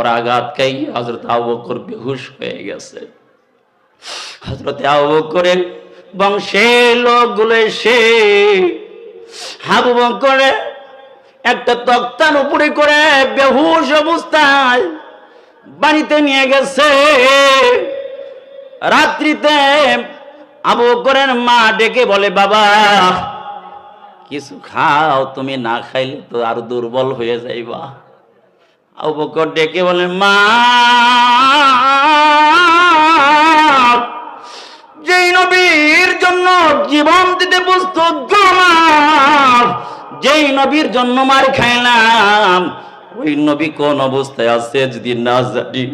পর আঘাত খাই হজরত আবু বকর বেহুশ হয়ে গেছে। হজরতে আবু বকরের বংশের লোকগুলো এসে হাবু বকরে একটা তক্তার উপরে করে বেহুশ অবস্থায় বাড়িতে নিয়ে গেছে। রাত্রিতে আবু বকরের মা ডেকে বলে, বাবা, কিছু খাও, তুমি না খাইলে তো আর দুর্বল হয়ে যাইবা। বকর ডেকে বলে মা যেই নবীর জন্য জীবন দিতে প্রস্তুত মা, যেই নবীর জন্য মার খাইলাম ওই নবী কোন অবস্থায় আছে যদি না জানি?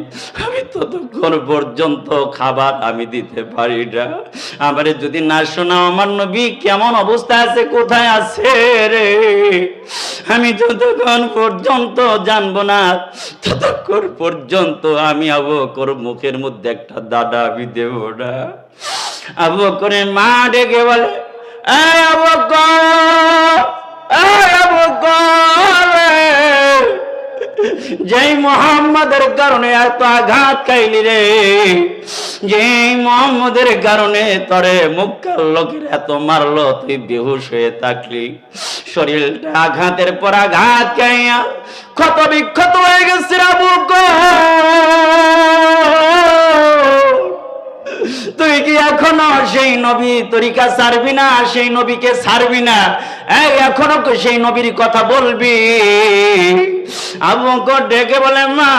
আমি ততক্ষণ পর্যন্ত খাবার আমি দিতে পারি না। আমারে যদি না শোনাও আমার নবী কেমন অবস্থায় আছে কোথায় আছে রে? আমি যতক্ষণ পর্যন্ত জানব না, ততক্ষণ পর্যন্ত আমি আবু কর মুখের মধ্যে একটা দাদা আমি দেব না। আবু করে মা ডেকে বলে, "এই আবু যেই মোহাম্মদের কারণে এত আঘাত খাইলি রে যেই মোহাম্মদের কারণে তরে মুখার লোকের এত মারলো, তুই বেহুশ হয়ে থাকলি শরীরটা আঘাতের পর আঘাত খাইয়া ক্ষত বিক্ষত হয়ে গেছে রে আবু বকর। তুই কি এখনও সেই নবী তরিকা ছাড়বি না, সেই নবীকে ছাড়বি না? এখনও তো সেই নবীর কথা বলবি? আবুক ডেকে বলে, মা,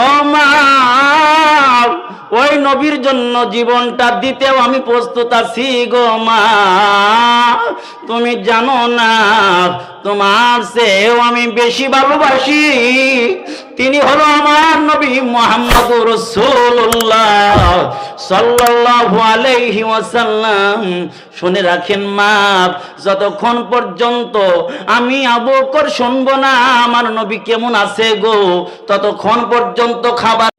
ও ওই নবীর জন্য জীবনটা দিতেও আমি প্রস্তুত আছি গো মা। তুমি জানো না, তোমার সেও আমি বেশি ভালোবাসি। তিনি হলো আমার নবী মোহাম্মদ রসুল্লাহ সাল্লাল্লাহু আলাইহি ওয়াসাল্লাম। শুনে রাখেন মা, যতক্ষণ পর্যন্ত আমি আবু শুনব না, আমার নবী কেমন আছে গো, ততক্ষণ পর্যন্ত খাবার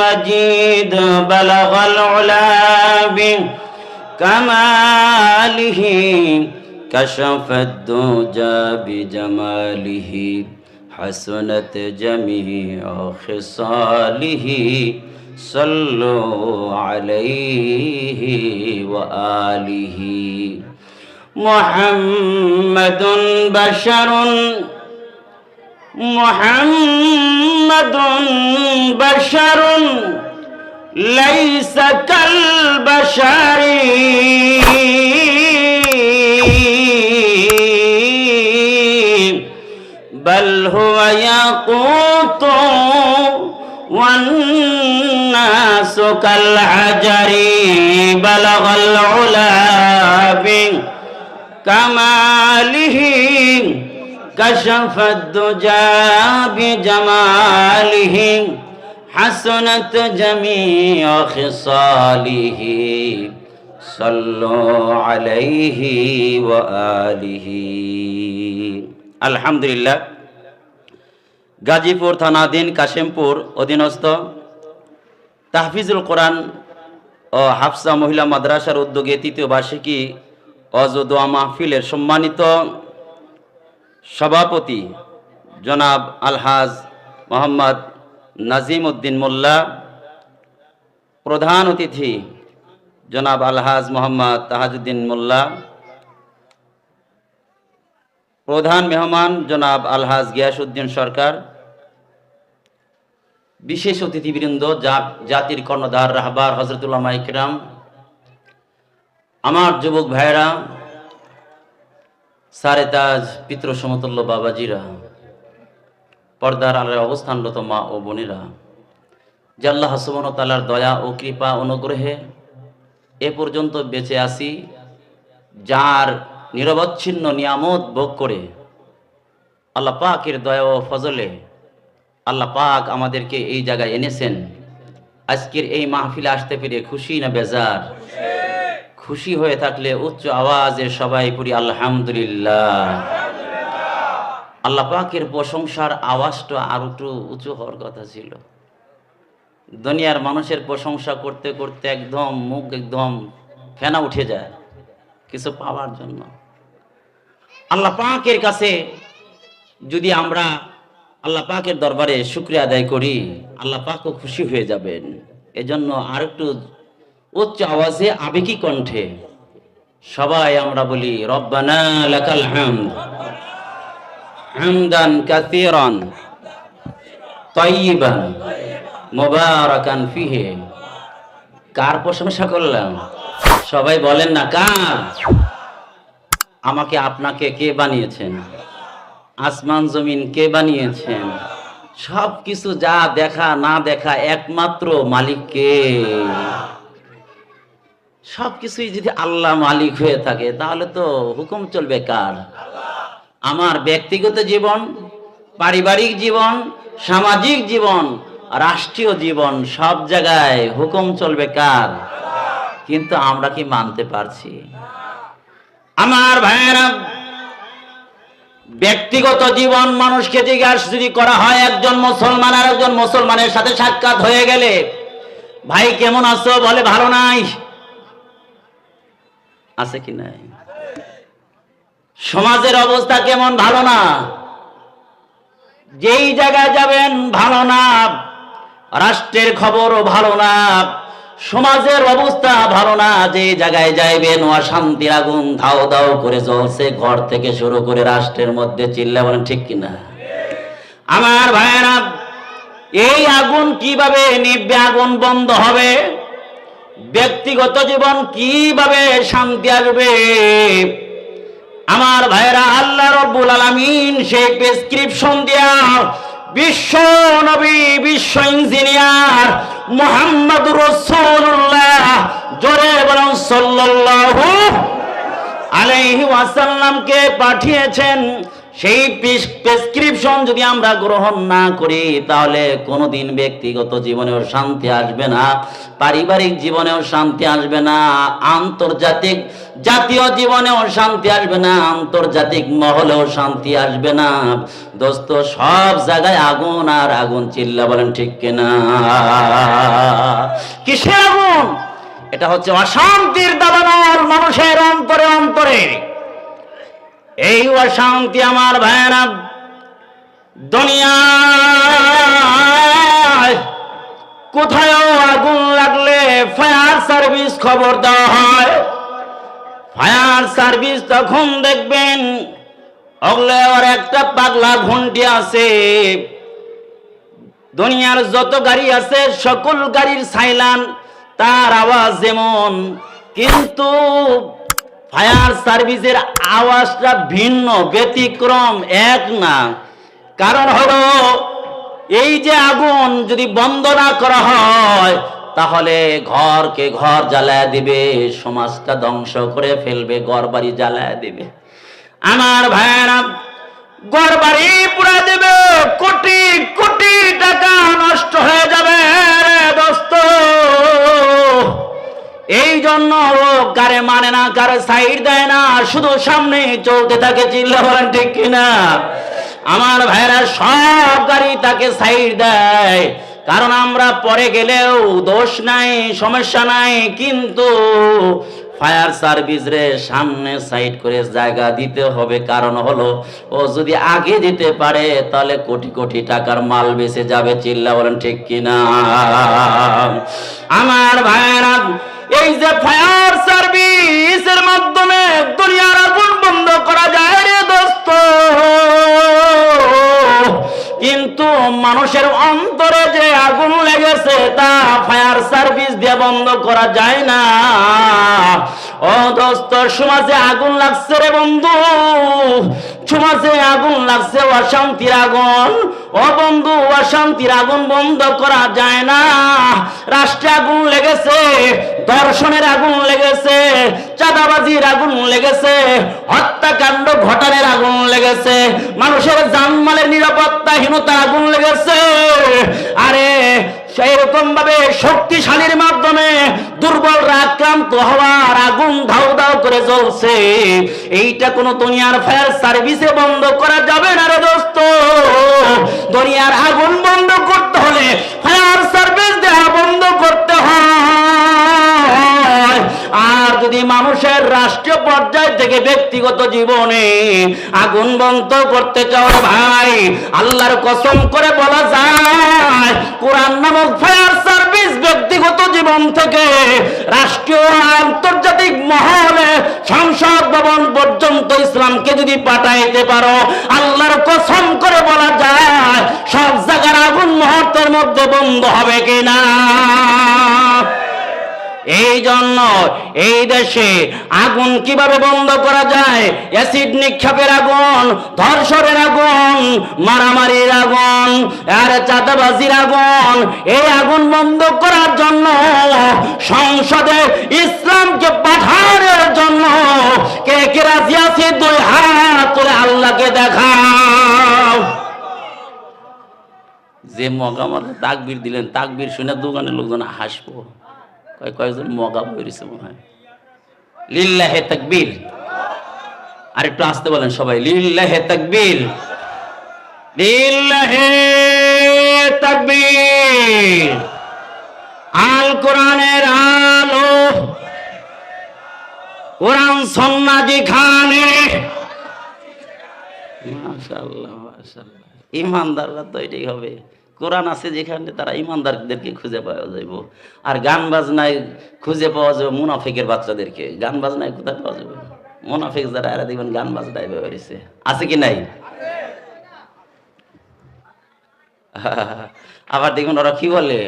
مجيد بلغ العلا كماله كشف الدجى بجماله حسنت جميع خصاله صلوا عليه وآله. محمد بشر محمد بشر ليس كالبشر. بل هو يقوت والناس كالحجر بلغ العلا بكماله. كشف الدجى بجماله حسنت جميع خصاله صلوا عليه وآله আলহামদুলিল্লাহ গাজীপুর থানাধীন কাশেমপুর অধীনস্থ তাহফিজুল কোরআন ও হাফসা মহিলা মাদ্রাসার উদ্যোগে তৃতীয় বার্ষিকী অজদোয়া মাহফিলের সম্মানিত সভাপতি জনাব আলহাজ মোহাম্মদ নাজিম উদ্দিন মোল্লা, প্রধান অতিথি জনাব আলহাজ মোহাম্মদ তাহাজুদ্দিন মোল্লা, প্রধান মেহমান জনাব আলহাজ গিয়াসউদ্দিন সরকার, বিশেষ অতিথিবৃন্দ জাতির কর্ণধার, রাহবার হজরতুল্লাহ ইকরাম আমার যুবক ভাইয়েরা সারে তাজ পিতৃ সমতুল্য বাবাজিরা, পর্দার আলের অবস্থানরত মা ও বোনেরা, যে আল্লাহ তাআলার দয়া ও কৃপা অনুগ্রহে এ পর্যন্ত বেঁচে আসি, যার নিরবচ্ছিন্ন নিয়ামত ভোগ করে আল্লাহ পাকের দয়া ও ফজলে আল্লাহ পাক আমাদেরকে এই জায়গায় এনেছেন। আজকের এই মাহফিলে আসতে পেরে খুশি না বেজার? খুশি হয়ে থাকলে উচ্চ আওয়াজে সবাই পড়ি, আলহামদুলিল্লাহ। আল্লাহ পাকের প্রশংসার আওয়াজটা আর একটু উঁচু হওয়ার কথা ছিল। দুনিয়ার মানুষের প্রশংসা করতে করতে একদম মুখ একদম ফেনা উঠে যায় কিছু পাওয়ার জন্য। আল্লাহ পাকের কাছে যদি আমরা আল্লাহ পাকের দরবারে শুক্রিয়া আদায় করি, আল্লাহ পাকও খুশি হয়ে যাবেন। এজন্য আর একটু উচ্চ আওয়াজে আবেগী কণ্ঠে সবাই আমরা বলি, রব্বানা লাকাল হামদ, হামদান কাসীরান, তাইয়িবান, মুবারাকান ফিহি। কার প্রশংসা করলাম? সবাই বলেন না, কার? আমাকে আপনাকে কে বানিয়েছেন? আসমান, জমিন কে বানিয়েছেন? সব কিছু যা দেখা, না দেখা, একমাত্র মালিক কে? সব কিছুই যদি আল্লাহ মালিক হয়ে থাকে, তাহলে তো হুকুম চলবে কার? আমার ব্যক্তিগত জীবন, পারিবারিক জীবন, সামাজিক জীবন, রাষ্ট্রীয় জীবন, সব জায়গায় হুকুম চলবে কার? কিন্তু আমরা কি মানতে পারছি? আমার ভাইয়েরা, ব্যক্তিগত জীবন মানুষকে জিজ্ঞাসা যদি করা হয়, একজন মুসলমান আর একজন মুসলমানের সাথে সাক্ষাৎ হয়ে গেলে, ভাই, কেমন আছো? বলে ভালো নাই। আছে কি নাই? সমাজের অবস্থা কেমন ভালো না? যেই জায়গায় যাবেন ভালো না, রাষ্ট্রের খবরও ভালো না, সমাজের অবস্থা ভালো না যে জায়গায় যাইবেন অশান্তির আগুন ধাও ধাও করে জ্বলছে, ঘর থেকে শুরু করে রাষ্ট্রের মধ্যে চিল্লা বলেন ঠিক কিনা আমার ভাইয়েরা, এই আগুন কীভাবে নিভবে? আগুন বন্ধ হবে? ব্যক্তিগত জীবন কীভাবে শান্তি আসবে? আমার ভাইরা আল্লাহ রব্বুল আলামিন সেই প্রেসক্রিপশন দিয়া বিশ্ব নবী, বিশ্ব ইঞ্জিনিয়ার মোহাম্মদ রসুল্লাহ জোরে বরং সাল্লাল্লাহু আলাইহি ওয়াসাল্লামকে পাঠিয়েছেন। সেই প্রেসক্রিপশন যদি আমরা গ্রহণ না করি, তাহলে কোনোদিন ব্যক্তিগত জীবনেও শান্তি আসবে না, পারিবারিক জীবনেও শান্তি আসবে না, আন্তর্জাতিক জাতীয় জীবনেও শান্তি আসবে না, আন্তর্জাতিক মহলেও শান্তি আসবে না। দোস্ত, সব জায়গায় আগুন আর আগুন চিল্লা বলেন ঠিক কিনা? কিসের আগুন? এটা হচ্ছে অশান্তির দাবানল মানুষের অন্তরে অন্তরে। এই অশান্তি আমার ভাইয়েরা দুনিয়ায় কোথায়ও আগুন লাগলে ফায়ার সার্ভিস খবর দেওয়া হয়। ফায়ার সার্ভিস তখন দেখবেন অগলে ওর একটা পাগলা ঘন্টি আছে। দুনিয়ার যত গাড়ি আছে, সকল গাড়ির সাইলান তার আওয়াজ যেমন, কিন্তু ফায়ার সার্ভিসের আওয়াজটা ভিন্ন, ব্যতিক্রম এক না। কারণ হলো, এই যে আগুন যদি বন্ধ না করা হয়, তাহলে ঘরকে ঘর জ্বালায় দিবে, সমাজটা ধ্বংস করে ফেলবে ঘর বাড়ি জ্বালায় দিবে। আমার ভাইয়েরা ঘর বাড়ি পুরা দেবে, কোটি কোটি টাকা নষ্ট হয়ে যাবে দোস্ত। এই জন্য ও কারে মানে না কারে সাইড দেয় না, শুধু সামনে চলতে থাকে, চিল্লা বলেন ঠিক কিনা? আমার ভাইরা সব গাড়ি তাকে সাইড দেয়। কারণ আমরা পরে গেলেও দোষ নাই, সমস্যা নাই, কিন্তু ফায়ার সার্ভিস রে সামনে সাইড করে জায়গা দিতে হবে। কারণ হলো, ও যদি আগে দিতে পারে, তাহলে কোটি কোটি টাকার মাল বেঁচে যাবে, চিল্লা বলেন ঠিক কিনা? আমার ভাইরা এই যে ফায়ার সার্ভিসের মাধ্যমে দুনিয়ার আগুন বন্ধ করা যায় রে দোস্ত। কিন্তু মানুষের অন্তরে যে আগুন লেগেছে তা ফায়ার সার্ভিস দিয়ে বন্ধ করা যায় না। ও দোস্ত, সমাজে আগুন লাগছে রে বন্ধু। সমাজে আগুন লাগছে, অশান্তির আগুন। ও বন্ধু, অশান্তির আগুন বন্ধ করা যায় না। রাষ্ট্রে আগুন লেগেছে দর্শনের আগুন লেগেছে, চাঁদাবাজির আগুন লেগেছে, হত্যাকাণ্ড ঘটানোর আগুন লেগেছে, মানুষের জানমালের নিরাপত্তাহীনতার আগুন লেগেছে। আরে সেই রকম ভাবে শক্তিশালীর মাধ্যমে দুর্বল আক্রান্ত হওয়ার আগুন ধাউ ধাউ করে জ্বলছে। এইটা কোন দুনিয়ার ফায়ার সার্ভিসে বন্ধ করা যাবে না রে দোস্ত। দুনিয়ার আগুন বন্ধ করতে হলে ফায়ার সার্ভিস দেওয়া বন্ধ করতে হয়। আর যদি মানুষের রাষ্ট্রীয় পর্যায় থেকে ব্যক্তিগত জীবনে আগুন বন্ধ করতে চাও ভাই, আল্লাহর কসম করে বলা যায়, কোরআন নামক ফায়ার সার্ভিস ব্যক্তিগত জীবন থেকে রাষ্ট্রীয় আন্তর্জাতিক মহলে সংসদ ভবন পর্যন্ত ইসলামকে যদি পাঠাইতে পারো, আল্লাহর কসম করে বলা যায়, সব জায়গার আগুন মুহূর্তের মধ্যে বন্ধ হবে কিনা? এই জন্য এই দেশে আগুন কীভাবে বন্ধ করা যায়? অ্যাসিড নিক্ষেপের আগুন, ধর্ষণের আগুন, মারামারির আগুন, আর চাঁদাবাজির আগুন। এই আগুন বন্ধ করার জন্য সংসদে ইসলামকে পাঠানোর জন্য কে কে রাজি আছে? দুই হাত তুলে আল্লাহকে দেখাও। যে মগা মারলে তাকবির দিলেন, তাকবির শুনে দোকানের লোকজন হাসবো। কয় কয়েকজন মগা বেরিয়েছে মনে হয়। লিল্লাহে তাকবীর। আর একটু আসতে বলেন সবাই, লিল্লাহে তাকবীর। লিল্লাহে তাকবীর। আল কোরআনের আলো। কোরআন সন্না যেখানে। মাশাআল্লাহ মাশাআল্লাহ। ইমানদাররা তো এটাই হবে। কোরআন আছে যেখানে তারা ইমানদারদেরকে খুঁজে পাওয়া যাইব। আর গান বাজনায় খুঁজে পাওয়া যাবে মুনাফিকের বাচ্চাদেরকে। গান বাজনায় কোথায় পাওয়া যাবে মুনাফিক যারা, এরা দেখবেন গান বাজনায় ব্যবহৃছে আছে কি নাই? আবার দেখবেন ওরা কি বলে?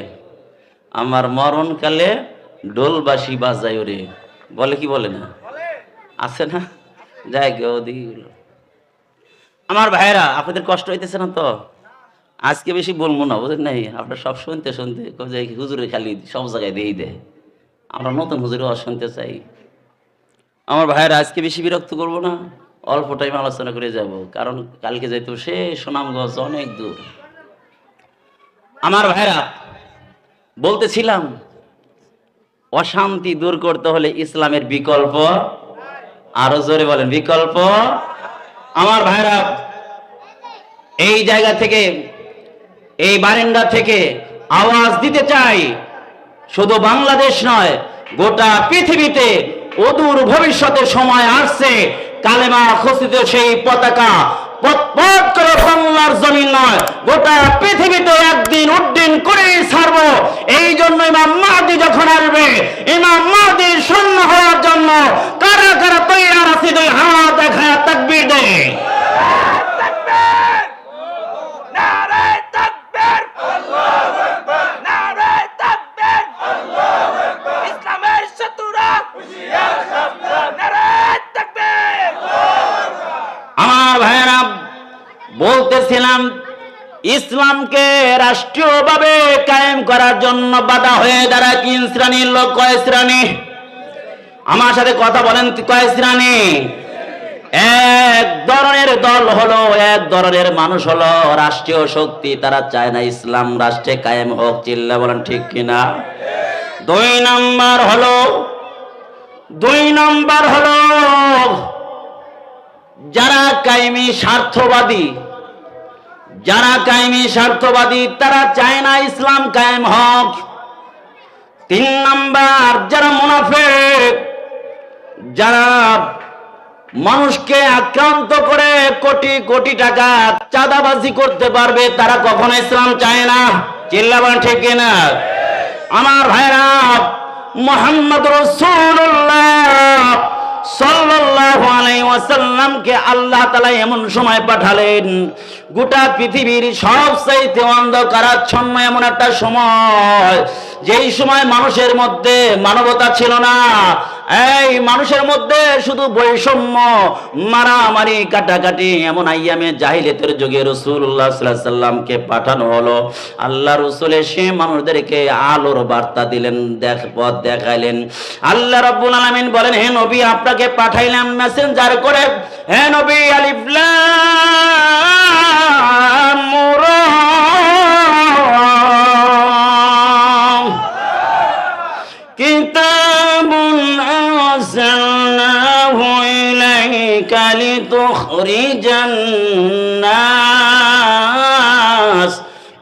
আমার মরণকালে ডোলবাসী বাজাই ওরে। বলে কি বলে না? আছে না? যাই গে, ওদিকে আমার ভাইরা আপনাদের কষ্ট হইতেছে না তো? আজকে বেশি বলব না বুঝলেন নাই? আপনারা সব শুনতে শুনতে হুজুরে খালি সব জায়গায় দিয়েই দেয়। আমরা নতুন হুজুরে শুনতে চাই। আমার ভাইয়েরা, আজকে বেশি বিরক্ত করব না, অল্প টাইম আলোচনা করে যাব, কারণ কালকে যাইতো সে সুনামগঞ্জ অনেক দূর। আমার ভাইরা বলতেছিলাম, অশান্তি দূর করতে হলে ইসলামের বিকল্প, আরও জোরে বলেন, বিকল্প। আমার ভাইরা এই জায়গা থেকে এই বারেন্ডা থেকে আওয়াজ দিতে চাই। শুধু বাংলাদেশ নয়, গোটা পৃথিবীতে অদূর ভবিষ্যতের সময় আসছে। কালেমা খচিত সেই পতাকা পথ করে নয়, গোটা পৃথিবীতে একদিন এই জন্য শূন্য হওয়ার জন্য কারা কারা তৈরি আছে হাত দেখা তাকবির দেয় নারায় তাকবীর নারায় তাকবীর ইসলামের শত্রুরা নারায় তাকবীর আমার ভাইয়েরা, বলতেছিলাম, ইসলামকে রাষ্ট্রীয়ভাবে কায়েম করার জন্য বাধা হয়ে দাঁড়ায় তিন শ্রেণির লোক। কয় শ্রেণি? আমার সাথে কথা বলেন কয় শ্রেণি? এক ধরনের দল হলো, এক ধরনের মানুষ হলো, রাষ্ট্রীয় শক্তি তারা চায় না ইসলাম রাষ্ট্রে কায়েম হোক, চিল্লা বলেন ঠিক কিনা? দুই নাম্বার হলো দুই নম্বর হল, যারা কায়েমি স্বার্থবাদী, যারা কায়েমি স্বার্থবাদী, তারা চায় না ইসলাম কায়েম হোক। তিন নাম্বার, যারা মুনাফেক, যারা মানুষকে আক্রান্ত করে কোটি কোটি টাকা চাঁদাবাজি করতে পারবে, তারা কখনো ইসলাম চায় না। চিল্লাবান ঠিক না আমার ভাইরা মোহাম্মদ রসুল্লাহ সাল্লাল্লাহু আলাইহি ওয়াসাল্লামকে আল্লাহ তালা এমন সময় পাঠালেন। গোটা পৃথিবীর সব চাইতে অন্ধকারাচ্ছন্ন এমন একটা সময়। যেই সময় মানুষের মধ্যে মানবতা ছিল না, এই মানুষের মধ্যে শুধু বৈষম্য, মারামারি, কাটাকাটি, এমন আইয়ামে জাহিলিয়াতের যুগে রসুল্লাহ সাল্লামকে পাঠানো হলো। আল্লাহ রসুল এসে মানুষদেরকে আলোর বার্তা দিলেন, দেখ পথ দেখাইলেন। আল্লাহ রাব্বুল আলামিন বলেন, হে নবী, আপনাকে পাঠাইলাম মেসেঞ্জার করে, হে নবী, আলিফ লাম لتخرج الناس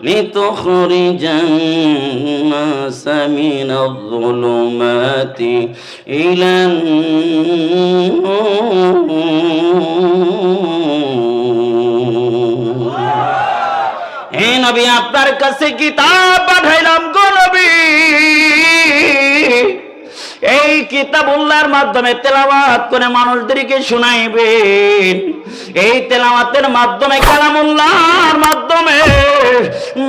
لتخرج الناس من الظلمات إلى النور হে নবী আপনার কাছে কিতাব পাঠাইলাম গো নবী এই কিতাবুল্লাহর মাধ্যমে তেলাওয়াত করে মানুষদেরকে শুনাইবেন। এই তেলাওয়াতের মাধ্যমে, কালামুল্লাহর মাধ্যমে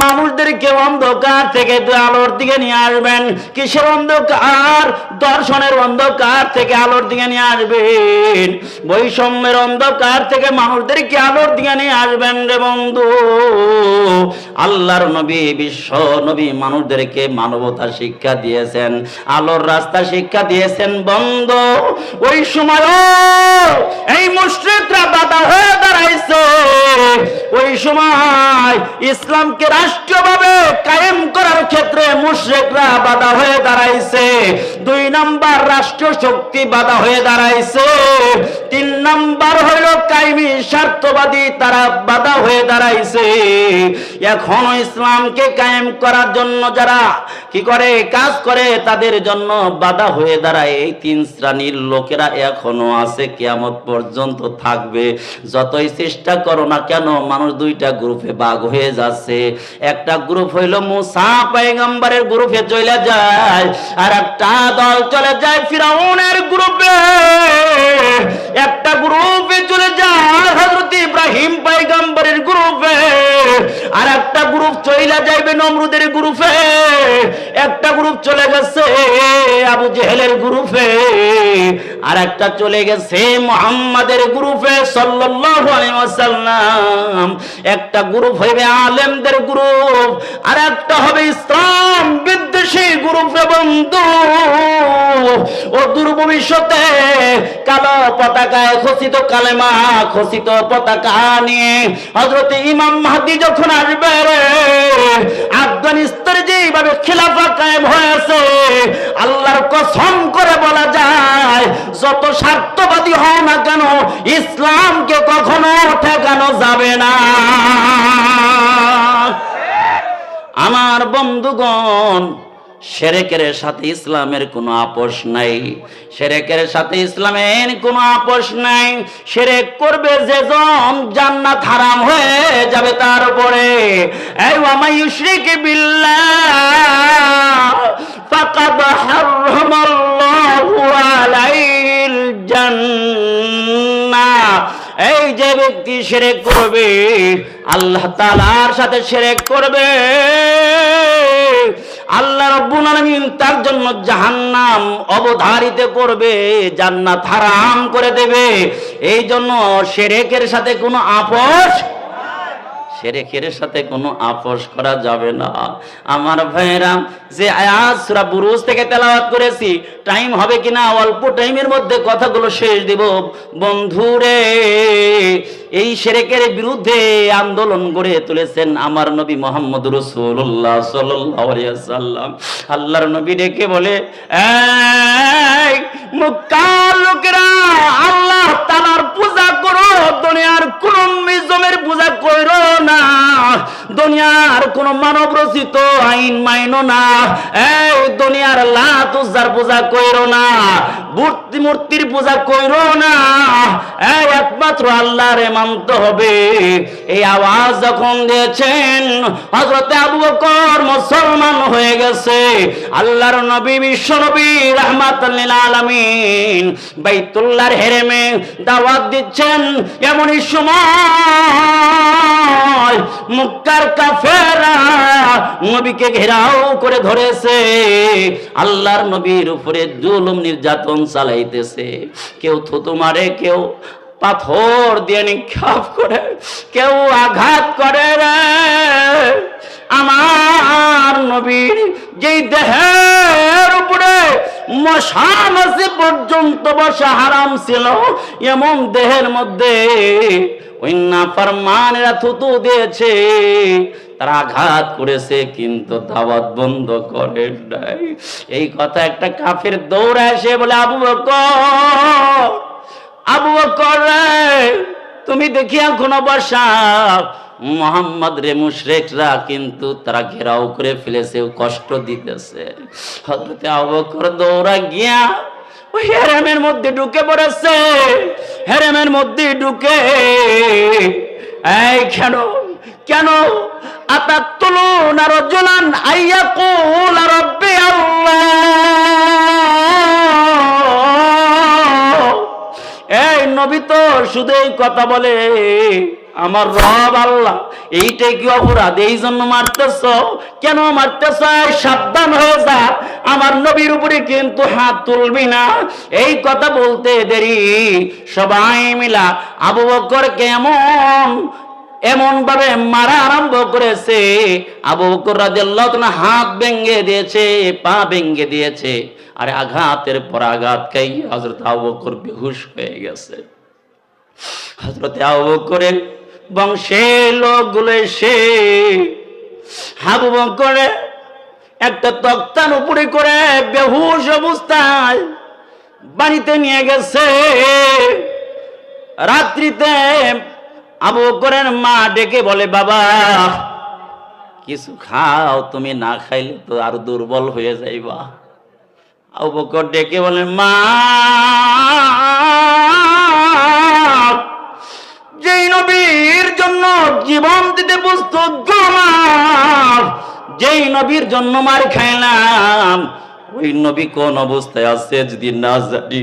মানুষদেরকে অন্ধকার থেকে আলোর দিকে নিয়ে আসবেন। কিসের অন্ধকার? দর্শনের অন্ধকার থেকে আলোর দিকে নিয়ে আসবেন। বৈষম্যের অন্ধকার থেকে মানুষদেরকে আলোর দিকে নিয়ে আসবেন রে বন্ধু। আল্লাহর নবী, বিশ্ব নবী মানুষদেরকে মানবতা শিক্ষা দিয়েছেন। আলোর রাস্তা শিক্ষা দিয়েছেন, বন্ধ। ওই সময় এই মুশ্রিকরা বাধা হয়ে দাঁড়াইছে। ওই সময় ইসলামকে রাষ্ট্রভাবে কায়েম করার ক্ষেত্রে মুশ্রিকরা বাধা হয়ে দাঁড়াইছে। দুই নাম্বার রাষ্ট্র শক্তি বাধা হয়ে দাঁড়াইছে। তিন নাম্বার হইল কায়েমি স্বার্থবাদী, তারা বাধা হয়ে দাঁড়াইছে। এখনও ইসলামকে কায়েম করার জন্য যারা কি করে, কাজ করে, তাদের জন্য বাধা হয়ে দাঁড়ায়, এই তিন শ্রেণির লোকেরা এখনও আছে, কিয়ামত পর্যন্ত থাকবে। যতই চেষ্টা করো না কেন, মানুষ দুইটা গ্রুপে ভাগ হয়ে যাচ্ছে। একটা গ্রুপ হইল মুসা পাইগাম্বারের গ্রুপে চলে যায়, আর একটা দল চলে যায় ফিরাউনের গ্রুপে। একটা গ্রুপে চলে যায় হযরত ইব্রাহিম পাইগাম্বারের গ্রুপে, আর একটা গ্রুপ চলে যাইবে নমরুদের গ্রুপে। একটা গ্রুপ চলে গেছে আবু জেহেলের গ্রুপে আর একটা চলে গেছে মুহাম্মাদের গ্রুপে ওয়াসাল্লাম। একটা গ্রুপ হইবে আলেমদের গ্রুপ আর একটা হবে ইসলাম বিদ্বেষী গ্রুপ বন্ধু। ও দূর ভবিষ্যতে কালো পতাকায় খচিত কালেমা, খচিত পতাকা নিয়ে হযরত ইমাম মাহদি যখন আসবে আফগানিস্তানে যেভাবে খিলাফা কায়েম হয়েছে, আল্লাহর কসম করে বলা যায়, যত স্বার্থবাদী হও না কেন, ইসলামকে কখনো ঠেকানো যাবে না। আমার বন্ধুগণ সেরেকের সাথে ইসলামের কোনো আপোষ নাই। সেরেকের সাথে ইসলামের কোনো আপোষ নাই। সেরেক করবে যেজন, জান্নাত হারাম হয়ে যাবে তার উপরে। এই ওয়ামা ইউশরিক বিল্লাহ, ফাকাদ জান্নাহ। এই যে ব্যক্তি সেরেক করবে, আল্লাহ তাআলার সাথে সেরেক করবে। আল্লাহ রব্বুল আলমিন তার জন্য জাহান্নাম অবধারিত করবে জান্নাত হারাম করে দেবে। এই জন্য সেরেকের সাথে কোনো আপোষ সেরেকের সাথে কোনো আপোষ করা যাবে না। আমার ভাইরা যে সূরা বুরুজ থেকে তেলাওয়াত করেছি, টাইম হবে কিনা? অল্প টাইমের মধ্যে কথাগুলো শেষ বন্ধুরে, এই সেরেকের বিরুদ্ধে আন্দোলন গড়ে তুলেছেন আমার নবী মোহাম্মদ রসুল্লাহ সাল্লাম আল্লাহর নবী ডেকে বলে লোকেরা, আল্লাহ তালার পূজা দুনিয়ার কোন মিজমের করো না। দুনিয়ার কোন মানব রচিত আইন মাইনো না। এই দুনিয়ার করো না। মূর্তি মূর্তির পূজা করো না। এই একমাত্র মানতে হবে। এই আওয়াজ যখন দিয়েছেন, হযরতে আবু বকর মুসলমান হয়ে গেছে। আল্লাহর নবী, বিশ্ব নবী, রাহমাতাল লিল বাইতুল্লাহর হেরেমে দাওয়াত দিচ্ছেন। এমনই সময় মুক্তার কাফেরা নবীকে ঘেরাও করে ধরেছে। আল্লাহর নবীর উপরে জুলুম, নির্যাতন চালাইতেছে। কেউ থুতু মারে, কেউ পাথর দিয়ে নিক্ষাপ করে, কেউ আঘাত করে রে। আমার নবীর যেই দেহের উপরে মশা মাসি পর্যন্ত বসা হারাম ছিল, এমন দেহের মধ্যে থুতু দিয়েছে, তারা আঘাত করেছে, কিন্তু দাওয়াত বন্ধ করে নাই। এই কথা একটা কাফের দৌড়ে এসে বলে, আবু বকর আবু বকর তুমি দেখি এখনও বসা মোহাম্মদ রে মুশরেকরা কিন্তু তারা ঘেরাও করে ফেলেছে, কষ্ট দিতেছে। হযরতে আবু বকর দৌড়া গিয়া হেরেমের মধ্যে ঢুকে পড়েছে। হেরেমের মধ্যে ঢুকে, এই কেন? কেন? আতা আতাতুলুন রাজুলান আইয়াকুল রাব্বি আল্লাহ। এই নবী তো শুধু এই কথা বলে, আমার রব আল্লাহ, এইটাই কি অপরাধ? এই জন্য মারতেছ? কেন মারতেছ? সাবধান হয়ে যা। আমার নবীর উপরে কিন্তু হাত তুলবি না। এই কথা বলতে দেরি। সবাই মিলা আবু বকর কেমন? এমন ভাবে মারা আরম্ভ করেছে। আবু বকর রাদিয়াল্লাহু তাআলা হাত ভেঙে দিয়েছে, পা ভেঙে দিয়েছে। আর আঘাতের পর আঘাত খাই হযরত আবু বকর বেহুশ হয়ে গেছে। হযরত আবু বকরের বংশের লোকগুলো এসে আবু বকরে একটা তক্তার উপরে করে বেহুশ অবস্থায় বাড়িতে নিয়ে গেছে। রাত্রিতে আবু করেন মা ডেকে বলে, বাবা, কিছু খাও, তুমি না খাইলে তো আর দুর্বল হয়ে যাইবা। আবু ডেকে বলে, মা, যেই নবীর জন্য জীবন দিতে প্রস্তুত যেই নবীর জন্য মার খাইলাম ওই নবী কোন অবস্থায় আছে যদি না জানি,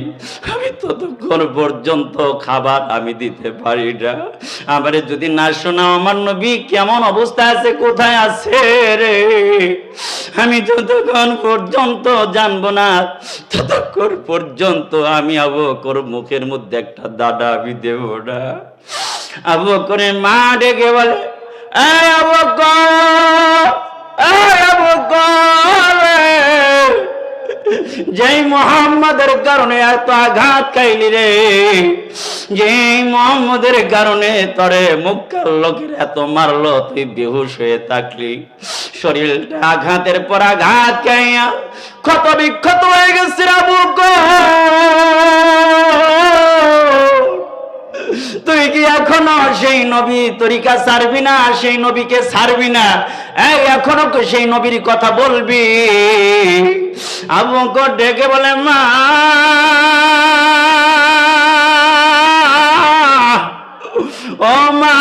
আমি ততক্ষণ পর্যন্ত খাবার আমি দিতে পারি না। আমারে যদি না শোনাও, আমার নবী কেমন অবস্থায় আছে, কোথায় আছে রে? আমি যতক্ষণ পর্যন্ত জানব না, ততক্ষণ পর্যন্ত আমি আবু বকর মুখের মধ্যে একটা দাদা আমি দেব না। আবু করে মা ডেকে বলে, এই আবু যেই মোহাম্মদের কারণে এত আঘাত খাইলি রে। যেই মোহাম্মদের কারণে তরে মুখার লোকের এত মারলো, তুই বেহুশ হয়ে থাকলি। শরীরটা আঘাতের পর আঘাত খাইয়া ক্ষত বিক্ষত হয়ে গেছে তুই কি এখনও সেই নবী তরিকা ছাড়বি না, সেই নবীকে ছাড়বি না? এখনও সেই নবীর কথা বলবি? আবু বকর ডেকে বলে, মা! ও মা,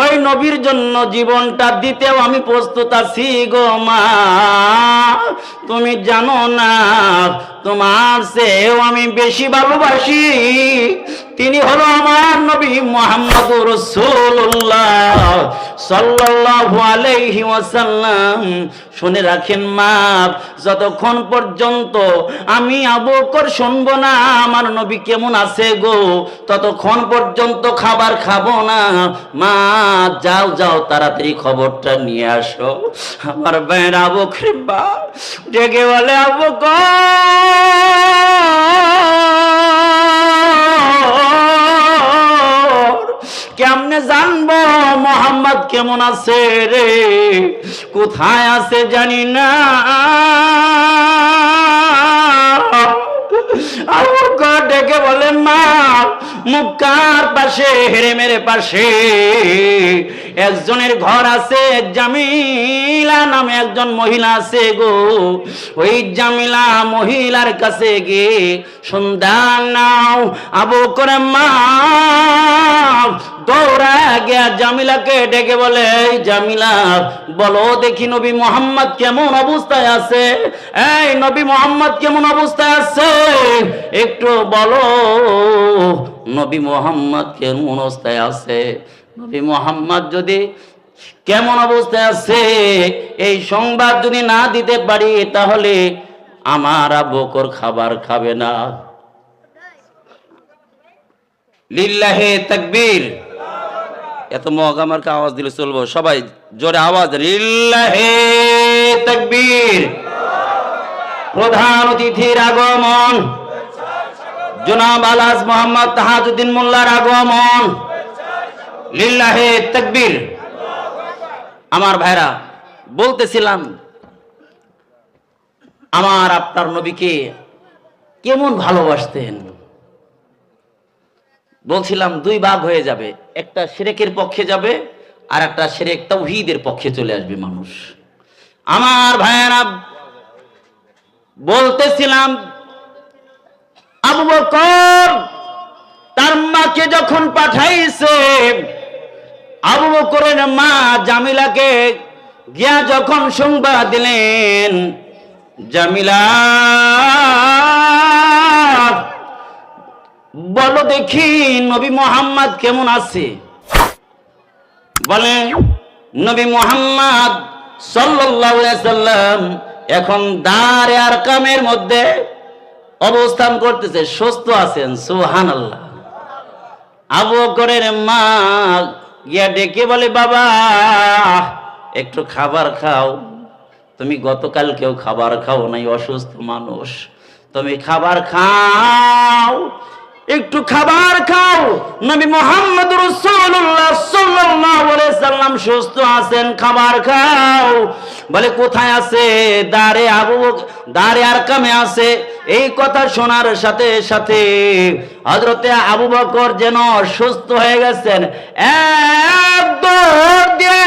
ওই নবীর জন্য জীবনটা দিতেও আমি প্রস্তুত আছি গো মা। তুমি জানো না, তোমার সেও আমি বেশি ভালোবাসি। তিনি হলো আমার নবী মোহাম্মদ রসুল্লাহ সাল্লাল্লাহু আলাইহি ওয়াসাল্লাম। শুনে রাখেন মা, যতক্ষণ পর্যন্ত আমি আবু বকর শুনব না, আমার নবী কেমন আছে গো? ততক্ষণ পর্যন্ত খাবার খাব না। মা, যাও যাও, তাড়াতাড়ি খবরটা নিয়ে আসো। আমার ভাইয়ের আবু বকর ডেকে বলে, আবু বকর! কেমনে জানব মোহাম্মদ কেমন আছে রে? কোথায় আছে জানি না। বকর ডেকে বলে মা, মুক্কার পাশে হেরে মেরে পাশে একজনের ঘর আছে জামিলা নামে একজন মহিলা আছে গো। ওই জামিলা মহিলার কাছে গিয়ে সন্ধান নাও। আবু করে মা, দৌড়া গিয়া জামিলাকে ডেকে বলে, "এই জামিলা, বলো দেখি নবী মোহাম্মদ কেমন অবস্থায় আছে? এই নবী মোহাম্মদ কেমন অবস্থায় আছে? একটু বলো, নবী মোহাম্মদ কেমন অবস্থায় আছে? নবী মোহাম্মদ যদি কেমন অবস্থায় আছে, এই সংবাদ যদি না দিতে পারি, তাহলে আমার বকর খাবার খাবে না। লিল্লাহে তাকবীর। এত মগ আমার আওয়াজ দিলে চলবো। সবাই জোরে আওয়াজ, লিল্লাহে তাকবীর। প্রধান অতিথির আগমন। জনাব আলাজ মোহাম্মদ তাহাজুদ্দিন মোল্লার আগমন। লিল্লাহে তাকবীর। আমার ভাইরা, বলতেছিলাম, আমার আপনার নবীকে কেমন ভালোবাসতেন? বলছিলাম, দুই ভাগ হয়ে যাবে। একটা সেরেকের পক্ষে যাবে আর একটা সেরেক তৌহিদের পক্ষে চলে আসবে মানুষ। আমার ভাইয়েরা বলতেছিলাম, আবু বকর, তার মাকে যখন পাঠাইছে, আবু বকরের মা জামিলাকে গিয়া যখন সংবাদ দিলেন, জামিলা, বলো দেখি নবী মোহাম্মদ কেমন আছে? বলেন নবী মোহাম্মদ সাল্লাম এখন দারে আর কামের মধ্যে অবস্থান করতেছে, সুস্থ আছেন সুহান আল্লাহ আবু বকরের মা গিয়া ডেকে বলে, বাবা, একটু খাবার খাও। তুমি গতকাল কেউ খাবার খাও নাই, অসুস্থ মানুষ। তুমি খাবার খাও একটু খাবার খাও। নবী মোহাম্মদ আলাইহি সাল্লাম সুস্থ আছেন, খাবার খাও। বলে, কোথায় আছে? দারে আবু দারে আর কামে আছে। এই কথা শোনার সাথে সাথে হযরতে আবু বকর যেন সুস্থ হয়ে গেছেন। এক দিয়ে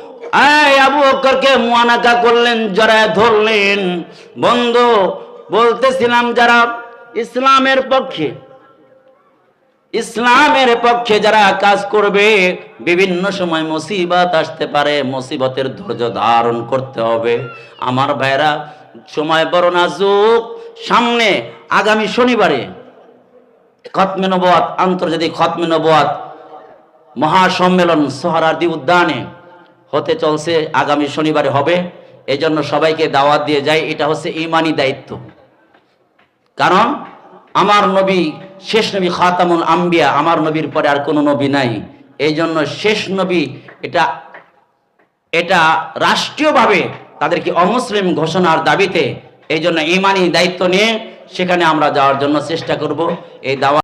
এই আবু বকরকে মুয়ানাকা করলেন, জড়ায় ধরলেন। বন্ধু, বলতেছিলাম যারা ইসলামের পক্ষে ইসলামের পক্ষে যারা কাজ করবে, বিভিন্ন সময় মুসিবত আসতে পারে, মুসিবতের ধৈর্য ধারণ করতে হবে। আমার ভাইরা, সময় বড় নাজুক। সামনে আগামী শনিবারে খতমে নবাত আন্তর্জাতিক খতমে নবাত মহাসম্মেলন সোহরার্দি উদ্যানে হতে চলছে, আগামী শনিবারে হবে। এজন্য সবাইকে দাওয়াত দিয়ে যায় এটা হচ্ছে ইমানি দায়িত্ব। কারণ আমার নবী, শেষ নবী খাতামুল আম্বিয়া, আমার নবীর পরে আর কোনো নবী নাই। এই জন্য শেষ নবী এটা এটা রাষ্ট্রীয়ভাবে তাদেরকে অমুসলিম ঘোষণার দাবিতে এই জন্য ইমানি দায়িত্ব নিয়ে সেখানে আমরা যাওয়ার জন্য চেষ্টা করব। এই দাওয়া